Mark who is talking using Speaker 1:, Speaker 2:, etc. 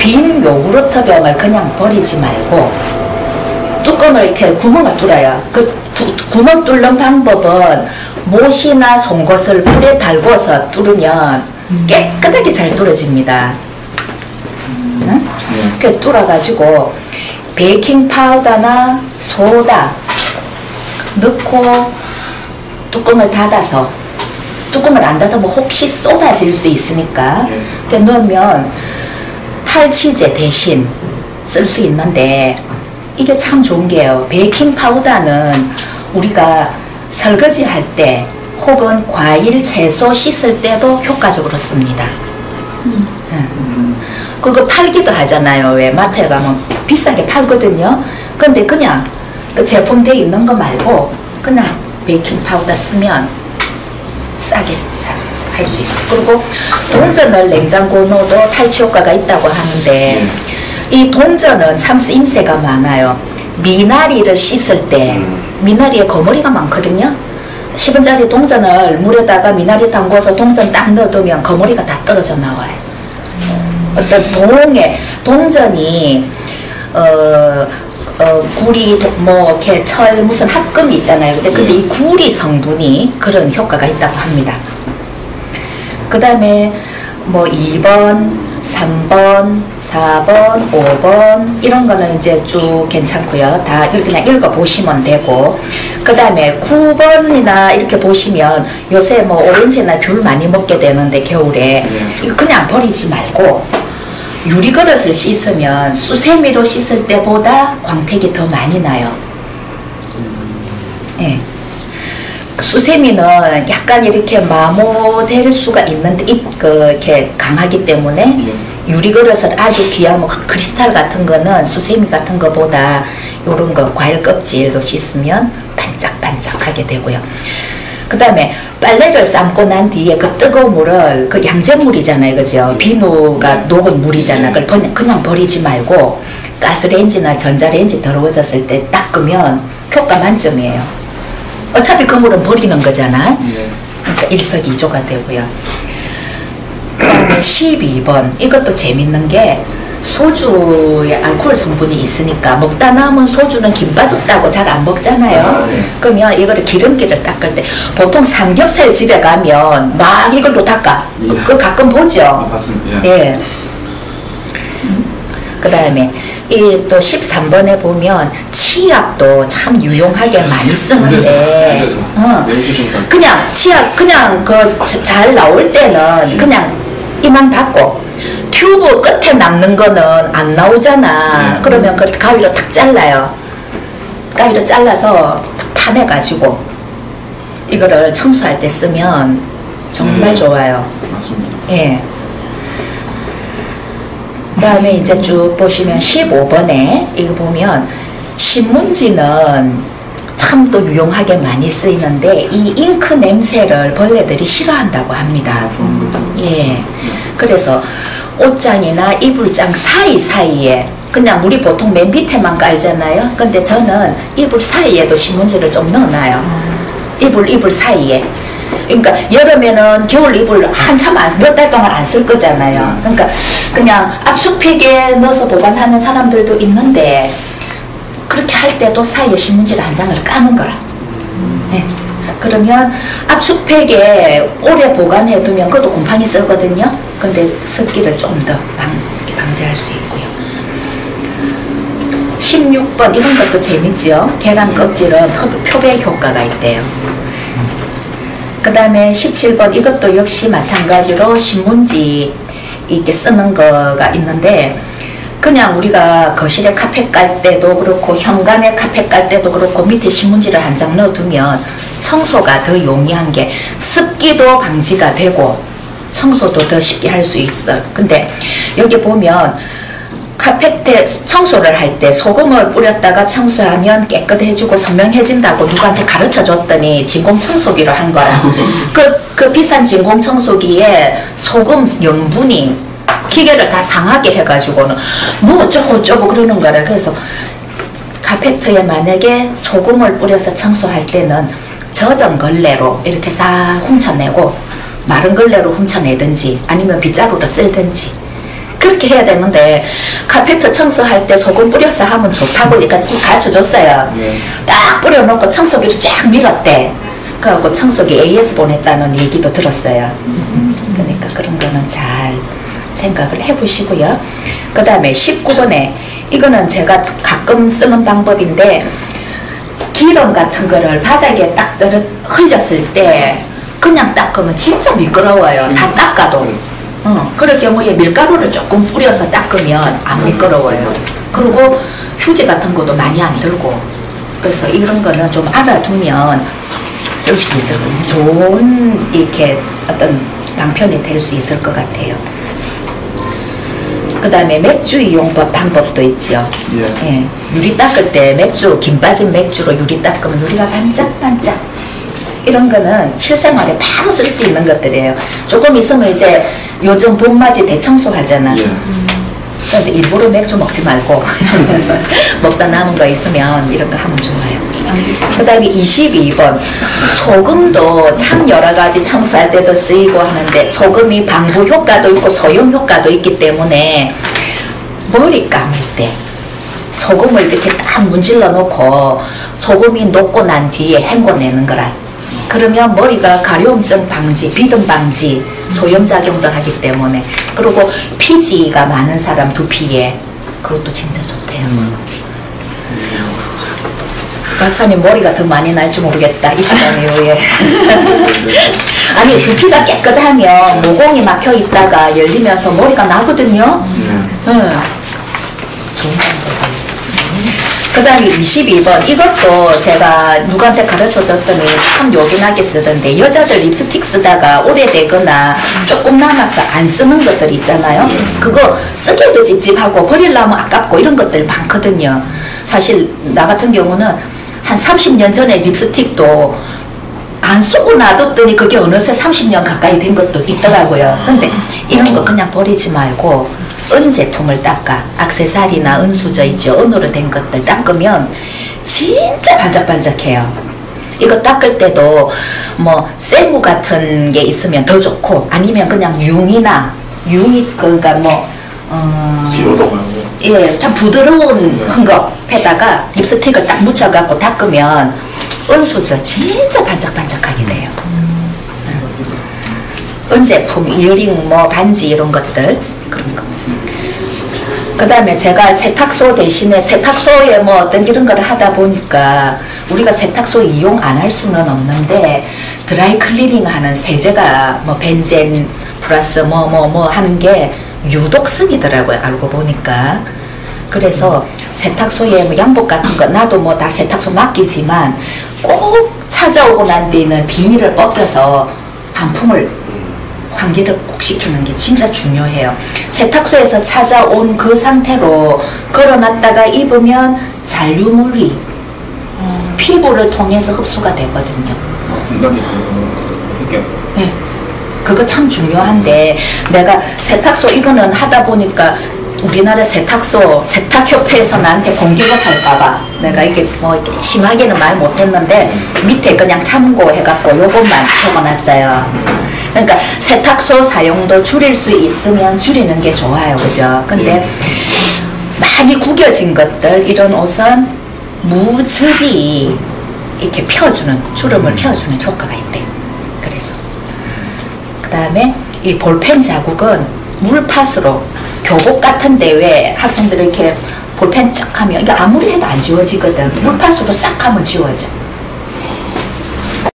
Speaker 1: 빈 요구르트 병을 그냥 버리지 말고 뚜껑을 이렇게 구멍을 뚫어요. 그 두, 구멍 뚫는 방법은 못이나 송곳을 불에 달궈서 뚫으면 깨끗하게 잘 뚫어집니다. 응? 그 뚫어가지고 베이킹 파우더나 소다 넣고 뚜껑을 닫아서 뚜껑을 안 닫으면 혹시 쏟아질 수 있으니까 그 넣으면 탈취제 대신 쓸 수 있는데 이게 참 좋은 게요. 베이킹 파우더는 우리가 설거지 할 때 혹은 과일, 채소 씻을 때도 효과적으로 씁니다. 응. 그거 팔기도 하잖아요. 왜 마트에 가면 비싸게 팔거든요. 근데 그냥 그 제품 돼 있는 거 말고 그냥 베이킹 파우더 쓰면 싸게 살 수 있어요. 그리고 동전을 냉장고 넣어도 탈취 효과가 있다고 하는데 이 동전은 참 쓰임새가 많아요. 미나리를 씻을 때 미나리에 거머리가 많거든요. 10원짜리 동전을 물에다가 미나리 담궈서 동전 딱 넣어두면 거머리가 다 떨어져 나와요. 어떤 동에 동전이 어, 어 구리 도- 뭐 이렇게 철 무슨 합금이 있잖아요. 그죠? 근데 이 구리 성분이 그런 효과가 있다고 합니다. 그 다음에 뭐 2번, 3번, 4번, 5번 이런 거는 이제 쭉 괜찮고요. 다 이렇게 그냥 읽어 보시면 되고 그 다음에 9번이나 이렇게 보시면 요새 뭐 오렌지나 귤 많이 먹게 되는데 겨울에 이거 그냥 버리지 말고 유리 그릇을 씻으면 수세미로 씻을 때보다 광택이 더 많이 나요. 예. 수세미는 약간 이렇게 마모될 수가 있는데 입, 그, 이렇게 강하기 때문에 유리 그릇을 아주 귀한 뭐 크리스탈 같은 거는 수세미 같은 거보다 요런 거 과일 껍질도 씻으면 반짝반짝하게 되고요. 그 다음에 빨래를 삶고 난 뒤에 그 뜨거운 물을 그 양잿물이잖아요. 그죠? 비누가 녹은 물이잖아. 그걸 번- 그냥 버리지 말고 가스레인지나 전자레인지 더러워졌을 때 닦으면 효과 만점이에요. 어차피 그 물은 버리는 거잖아. 그러니까 일석이조가 되고요. 그 다음에 12번. 이것도 재밌는 게 소주에 알코올 성분이 있으니까 먹다 남은 소주는 김 빠졌다고 잘 안 먹잖아요.
Speaker 2: 아, 네.
Speaker 1: 그러면 이거를 기름기를 닦을 때 보통 삼겹살 집에 가면 막 이걸로 닦아.
Speaker 2: 예.
Speaker 1: 그거 가끔 보죠.
Speaker 2: 아, 맞습니다. 예.
Speaker 1: 예. 그 다음에 이 또 13번에 보면 치약도 참 유용하게 많이 쓰는데 어,
Speaker 2: 내주시니까
Speaker 1: 그냥 치약 그냥 그 잘 나올 때는 그냥 이만 닫고 튜브 끝에 남는 거는 안 나오잖아
Speaker 2: 네.
Speaker 1: 그러면 그 가위로 탁 잘라요 가위로 잘라서 파내 가지고 이거를 청소할 때 쓰면 정말
Speaker 2: 음.
Speaker 1: 좋아요
Speaker 2: 맞습니다.
Speaker 1: 예. 그 다음에 이제 쭉 보시면 15번에 이거 보면 신문지는 참 또 유용하게 많이 쓰이는데 이 잉크 냄새를 벌레들이 싫어한다고 합니다. 예. 그래서 옷장이나 이불장 사이사이에 그냥 우리 보통 맨 밑에만 깔잖아요. 근데 저는 이불 사이에도 신문지를 좀 넣어놔요. 이불 이불 사이에. 그러니까 여름에는 겨울 이불 한참 몇 달 동안 안 쓸 거잖아요. 그러니까 그냥 압축팩에 넣어서 보관하는 사람들도 있는데 그렇게 할 때도 사이에 신문지를 한 장을 까는 거라. 네. 그러면 압축팩에 오래 보관해 두면 그것도 곰팡이 쓸거든요. 근데 습기를 좀 더 방지할 수 있고요. 16번 이런 것도 재밌지요. 계란 껍질은 표- 표백 효과가 있대요. 그 다음에 17번 이것도 역시 마찬가지로 신문지 이렇게 쓰는 거가 있는데 그냥 우리가 거실에 카펫 깔 때도 그렇고 현관에 카펫 깔 때도 그렇고 밑에 신문지를 한 장 넣어두면 청소가 더 용이한 게 습기도 방지가 되고 청소도 더 쉽게 할 수 있어. 근데 여기 보면 카페트에 청소를 할 때 소금을 뿌렸다가 청소하면 깨끗해지고 선명해진다고 누구한테 가르쳐 줬더니 진공 청소기로 한 거라. 그, 그 비싼 진공 청소기에 소금 염분이 기계를 다 상하게 해가지고는 뭐 어쩌고 어쩌고 그러는 거라. 그래서 카페트에 만약에 소금을 뿌려서 청소할 때는 젖은 걸레로 이렇게 싹 훔쳐내고 마른 걸레로 훔쳐내든지 아니면 빗자루로 쓸든지 그렇게 해야 되는데 카페트 청소할 때 소금 뿌려서 하면 좋다고 그러니까 가르쳐 줬어요.
Speaker 2: 예.
Speaker 1: 딱 뿌려놓고 청소기를 쫙 밀었대. 그래갖고 청소기 AS 보냈다는 얘기도 들었어요. 그러니까 그런 거는 잘 생각을 해보시고요. 그 다음에 19번에 이거는 제가 가끔 쓰는 방법인데 기름 같은 거를 바닥에 딱 떨어 흘렸을 때 그냥 닦으면 진짜 미끄러워요. 다 닦아도. 어, 그럴 경우에 밀가루를 조금 뿌려서 닦으면 안 미끄러워요. 그리고 휴지 같은 것도 많이 안 들고. 그래서 이런 거는 좀 알아두면 쓸 수 있을 것. 좋은 이렇게 어떤 양편이 될 수 있을 것 같아요. 그 다음에 맥주 이용법 방법도 있죠.
Speaker 2: 예.
Speaker 1: 예, 유리 닦을 때 맥주, 김 빠진 맥주로 유리 닦으면 유리가 반짝반짝. 이런 거는 실생활에 바로 쓸 수 있는 것들이에요. 조금 있으면 이제 요즘 봄맞이 대청소 하잖아.
Speaker 2: 예.
Speaker 1: 그런데 일부러 맥주 먹지 말고 먹다 남은 거 있으면 이런 거 하면 좋아요. 그 다음에 22번 소금도 참 여러 가지 청소할 때도 쓰이고 하는데 소금이 방부 효과도 있고 소염 효과도 있기 때문에 머리 감을 때 소금을 이렇게 딱 문질러 놓고 소금이 녹고 난 뒤에 헹궈내는 거라. 그러면 머리가 가려움증 방지, 비듬 방지, 소염 작용도 하기 때문에 그리고 피지가 많은 사람 두피에 그것도 진짜 좋대요. 박사님 머리가 더 많이 날지 모르겠다 이 시간 이후에 아니 두피가 깨끗하면 모공이 막혀 있다가 열리면서 머리가 나거든요.
Speaker 2: 예.
Speaker 1: 응. 좋은 방법이에요. 그 다음에 22번. 이것도 제가 누구한테 가르쳐 줬더니 참 요긴하게 쓰던데, 여자들 립스틱 쓰다가 오래되거나 조금 남아서 안 쓰는 것들 있잖아요. 그거 쓰기도 찝찝하고 버리려면 아깝고 이런 것들 많거든요. 사실 나 같은 경우는 한 30년 전에 립스틱도 안 쓰고 놔뒀더니 그게 어느새 30년 가까이 된 것도 있더라고요. 근데 이런 거 그냥 버리지 말고 은 제품을 닦아 악세사리나 은수저 있죠 은으로 된 것들 닦으면 진짜 반짝반짝해요. 이거 닦을 때도 뭐 세무 같은 게 있으면 더 좋고 아니면 그냥 융이나 융이 그러니까 뭐 어. 예, 참 부드러운 헝겊에다가 립스틱을 딱 묻혀갖고 닦으면 은수저 진짜 반짝반짝하게 돼요. 은 제품, 이어링, 뭐 반지 이런 것들 그런 거. 그 다음에 제가 세탁소 대신에 세탁소에 뭐 어떤 이런 걸 하다 보니까 우리가 세탁소 이용 안 할 수는 없는데 드라이 클리닝 하는 세제가 뭐 벤젠 플러스 뭐 뭐 뭐 하는 게 유독 쓰이더라고요 알고 보니까. 그래서 세탁소에 뭐 양복 같은 거 나도 뭐 다 세탁소 맡기지만 꼭 찾아오고 난 뒤에는 비닐을 벗겨서 반품을 환기를 꼭 시키는 게 진짜 중요해요. 세탁소에서 찾아온 그 상태로 걸어놨다가 입으면 잔류물이 피부를 통해서 흡수가 되거든요.
Speaker 2: 이렇게
Speaker 1: 네. 그거 참 중요한데 내가 세탁소 이거는 하다 보니까 우리나라 세탁소 세탁협회에서 나한테 공격을 할까봐 내가 이게 뭐 심하게는 말 못했는데 밑에 그냥 참고해갖고 요것만 적어놨어요. 그러니까 세탁소 사용도 줄일 수 있으면 줄이는 게 좋아요, 그죠? 근데 많이 구겨진 것들 이런 옷은 무즙이 이렇게 펴주는 주름을 펴주는 효과가 있대요. 그래서 그 다음에 이 볼펜 자국은 물팥으로 교복 같은데 왜 학생들이 이렇게 볼펜 쫙 하면 이게 아무리 해도 안 지워지거든. 물팥으로 싹 하면 지워져.